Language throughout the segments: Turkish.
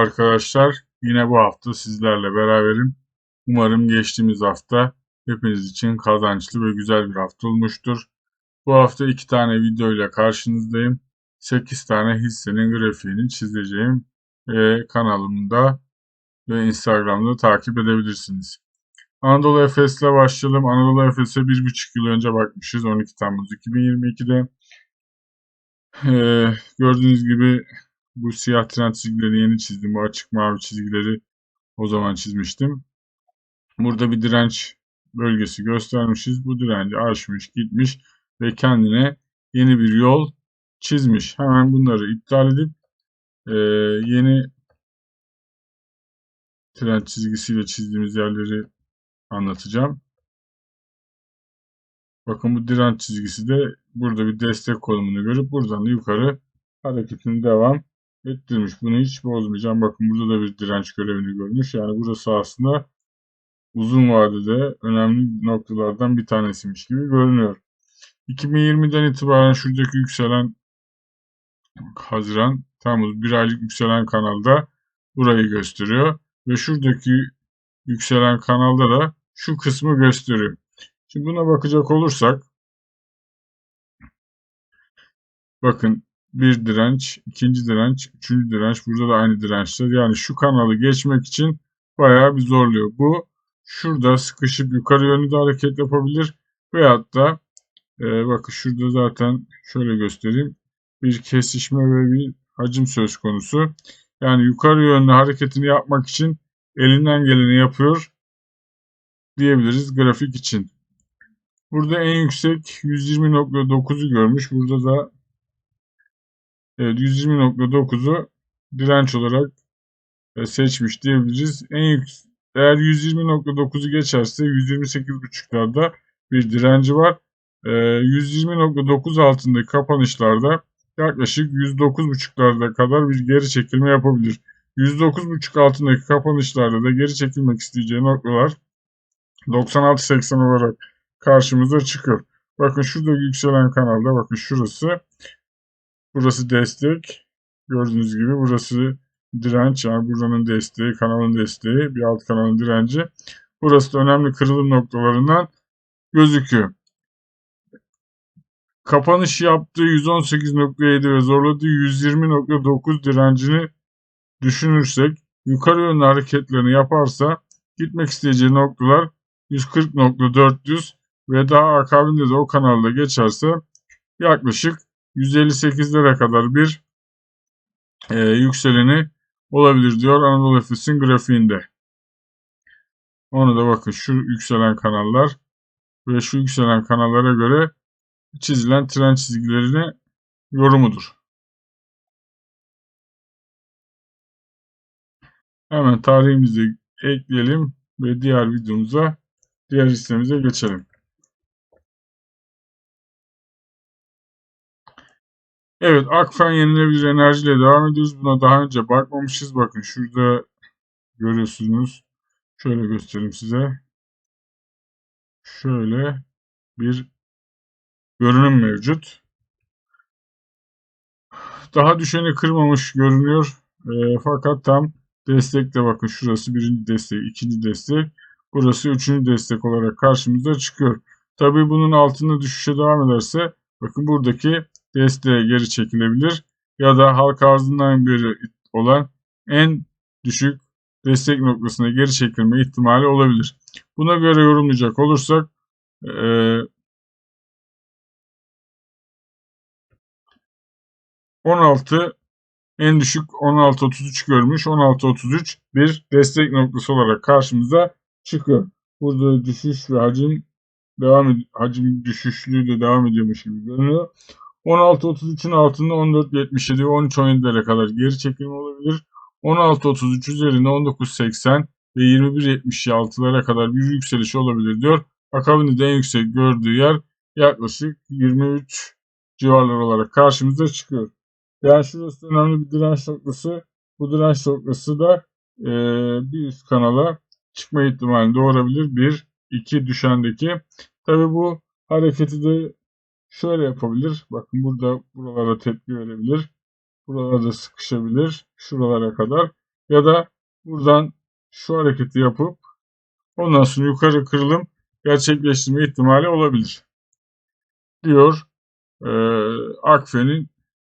arkadaşlar. Yine bu hafta sizlerle beraberim. Umarım geçtiğimiz hafta hepiniz için kazançlı ve güzel bir hafta olmuştur. Bu hafta iki tane video ile karşınızdayım. 8 tane hissenin grafiğini çizeceğim. Ve kanalımda ve Instagram'da takip edebilirsiniz. Anadolu Efes ile başlayalım. Anadolu Efes'e 1,5 yıl önce bakmışız. 12 Temmuz 2022'de. Ee, gördüğünüz gibi bu siyah trend çizgileri yeni çizdim. Bu açık mavi çizgileri o zaman çizmiştim. Burada bir direnç bölgesi göstermişiz. Bu direnci aşmış gitmiş ve kendine yeni bir yol çizmiş. Hemen bunları iptal edip e, yeni trend çizgisiyle çizdiğimiz yerleri anlatacağım. Bakın bu direnç çizgisi de burada bir destek konumunu görüp buradan da yukarı hareketini devam ettirmiş. Bunu hiç bozmayacağım. Bakın burada da bir direnç görevini görmüş. Yani burası aslında uzun vadede önemli noktalardan bir tanesiymiş gibi görünüyor. 2020'den itibaren şuradaki yükselen Haziran, Temmuz bir aylık yükselen kanalda burayı gösteriyor. Ve şuradaki yükselen kanalda da şu kısmı gösteriyor. Şimdi buna bakacak olursak bakın bir direnç, ikinci direnç, üçüncü direnç. Burada da aynı dirençler. Yani şu kanalı geçmek için bayağı bir zorluyor. Bu şurada sıkışıp yukarı yönlü de hareket yapabilir. Veyahut da e, bakın şurada zaten şöyle göstereyim. Bir kesişme ve bir hacim söz konusu. Yani yukarı yönlü hareketini yapmak için elinden geleni yapıyor diyebiliriz grafik için. Burada en yüksek 120.9'u görmüş. Burada da Evet 120.9'u direnç olarak e, seçmiş diyebiliriz. En yüksek eğer 120.9'u geçerse 128.5'larda bir direnci var. 120.9 e, altındaki kapanışlarda yaklaşık 109.5'larda kadar bir geri çekilme yapabilir. 109.5 altındaki kapanışlarda da geri çekilmek isteyeceği noktalar 96.80 olarak karşımıza çıkıyor. Bakın şurada yükselen kanalda bakın şurası Burası destek. Gördüğünüz gibi burası direnç. Yani buranın desteği, kanalın desteği, bir alt kanalın direnci. Burası da önemli kırılım noktalarından gözüküyor. Kapanış yaptığı 118.7 ve zorladığı 120.9 direncini düşünürsek yukarı yönlü hareketlerini yaparsa gitmek isteyeceği noktalar 140.400 ve daha akabinde de o kanalda geçerse yaklaşık 158'lere kadar bir e, yükseleni olabilir diyor Anadolu Efes'in grafiğinde. Onu da bakın şu yükselen kanallar ve şu yükselen kanallara göre çizilen tren çizgilerini yorumudur. Hemen tarihimizi ekleyelim ve diğer videomuza, diğer listemize geçelim. Evet Akfen yenilebilir enerjiyle devam ediyoruz. Buna daha önce bakmamışız. Bakın şurada görüyorsunuz. Şöyle göstereyim size. Şöyle bir görünüm mevcut. Daha düşeni kırmamış görünüyor. E, fakat tam destekte bakın şurası birinci destek, ikinci destek. Burası üçüncü destek olarak karşımıza çıkıyor. Tabii bunun altında düşüşe devam ederse bakın buradaki desteğe geri çekilebilir ya da halka arzından biri olan en düşük destek noktasına geri çekilme ihtimali olabilir. Buna göre yorumlayacak olursak e, 16 en düşük 16.33 görmüş. 16.33 bir destek noktası olarak karşımıza çıkıyor. Burada düşüş ve hacim devam hacim düşüşlüğü de devam ediyormuş gibi görünüyor. 16.33'ün altında 14.77 ve 13.17'lere kadar geri çekilme olabilir. 16.33 üzerinde 19.80 ve 21.76'lara kadar bir yükseliş olabilir diyor. Akabinde en yüksek gördüğü yer yaklaşık 23 civarlar olarak karşımıza çıkıyor. Yani şurası önemli bir direnç noktası. Bu direnç noktası da e, bir üst kanala çıkma ihtimali doğurabilir. Bir, iki düşendeki. Tabi bu hareketi de şöyle yapabilir. Bakın burada buralara tepki verebilir. Buralarda sıkışabilir. Şuralara kadar. ya da buradan şu hareketi yapıp ondan sonra yukarı kırılım gerçekleştirme ihtimali olabilir. Diyor e, Akfe'nin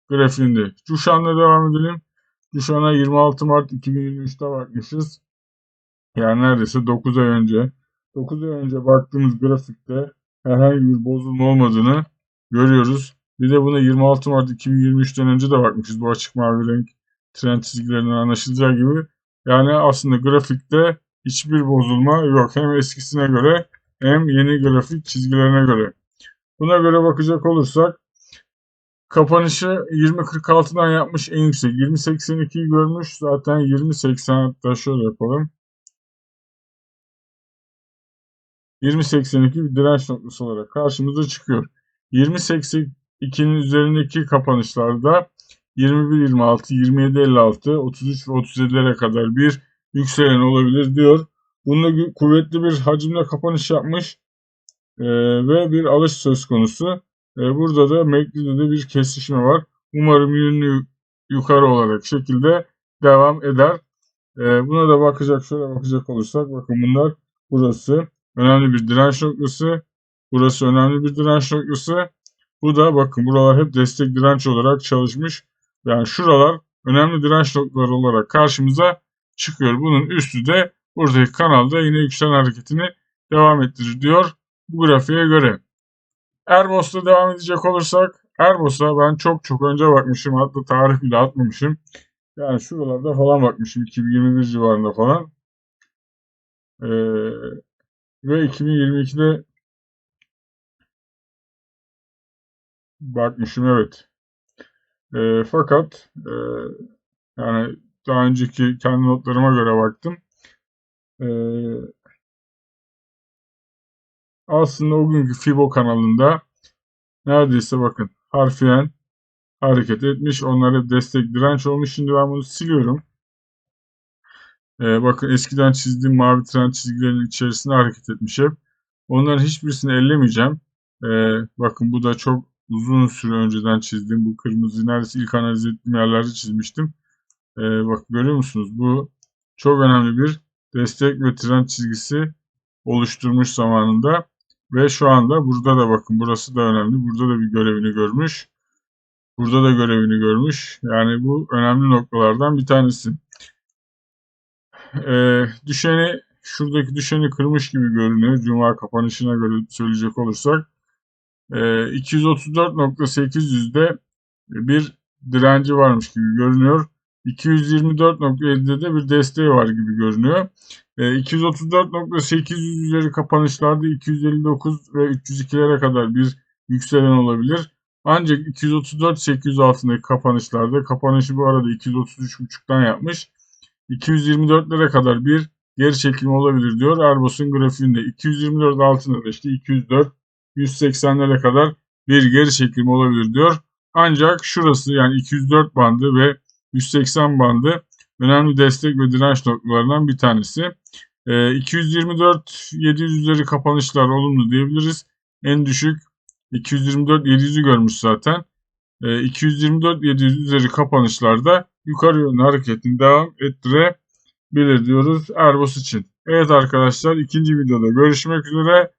grafiğinde. Cuşan'la devam edelim. Cuşan'a 26 Mart 2023'te bakmışız. Yani neredeyse 9 ay önce. 9 ay önce baktığımız grafikte herhangi bir bozulma olmadığını görüyoruz. Bir de buna 26 Mart 2023'ten önce de bakmışız. Bu açık mavi renk trend çizgilerinden anlaşılacağı gibi. Yani aslında grafikte hiçbir bozulma yok. Hem eskisine göre hem yeni grafik çizgilerine göre. Buna göre bakacak olursak kapanışı 20.46'dan yapmış en yüksek. 20.82'yi görmüş. Zaten 20.80 hatta şöyle yapalım. 20.82 bir direnç noktası olarak karşımıza çıkıyor. 20.82'nin üzerindeki kapanışlarda 21.26, 27.56, 33 ve 37'lere kadar bir yükselen olabilir diyor. Bununla kuvvetli bir hacimle kapanış yapmış e, ve bir alış söz konusu. E, burada da MACD'de de bir kesişme var. Umarım yönlü yukarı olarak şekilde devam eder. E, buna da bakacak şöyle bakacak olursak bakın bunlar burası önemli bir direnç noktası. Burası önemli bir direnç noktası. Bu da bakın buralar hep destek direnç olarak çalışmış. Yani şuralar önemli direnç noktaları olarak karşımıza çıkıyor. Bunun üstü de buradaki kanalda yine yükselen hareketini devam ettirir diyor bu grafiğe göre. Erbos'ta devam edecek olursak Erbos'a ben çok çok önce bakmışım. Hatta tarih bile atmamışım. Yani şuralarda falan bakmışım. 2021 civarında falan. Ee, ve 2022'de bakmışım evet. E, fakat e, yani daha önceki kendi notlarıma göre baktım. E, aslında o günkü Fibo kanalında neredeyse bakın harfiyen hareket etmiş. Onlara destek direnç olmuş. Şimdi ben bunu siliyorum. Ee, bakın eskiden çizdiğim mavi trend çizgilerinin içerisinde hareket etmiş hep. Onların hiçbirisini ellemeyeceğim. Ee, bakın bu da çok uzun süre önceden çizdiğim bu kırmızı neredeyse ilk analiz ettiğim yerlerde çizmiştim. Ee, bak görüyor musunuz? Bu çok önemli bir destek ve trend çizgisi oluşturmuş zamanında. Ve şu anda burada da bakın burası da önemli. Burada da bir görevini görmüş. Burada da görevini görmüş. Yani bu önemli noktalardan bir tanesi. Ee, düşeni şuradaki düşeni kırmış gibi görünüyor. Cuma kapanışına göre söyleyecek olursak. Ee, 234.800'de bir direnci varmış gibi görünüyor. 224.50'de de bir desteği var gibi görünüyor. E, 234.800 üzeri kapanışlarda 259 ve 302'lere kadar bir yükselen olabilir. Ancak 234.800 altındaki kapanışlarda kapanışı bu arada 233.5'tan yapmış. 224'lere kadar bir geri çekilme olabilir diyor. Erbos'un grafiğinde 224 altında da işte 204 180'lere kadar bir geri çekilme olabilir diyor. Ancak şurası yani 204 bandı ve 180 bandı önemli destek ve direnç noktalarından bir tanesi. E, 224 700 üzeri kapanışlar olumlu diyebiliriz. En düşük 224 700'ü görmüş zaten. E, 224 700 üzeri kapanışlarda yukarı yönlü hareketini devam ettirebilir diyoruz Erbos için. Evet arkadaşlar ikinci videoda görüşmek üzere.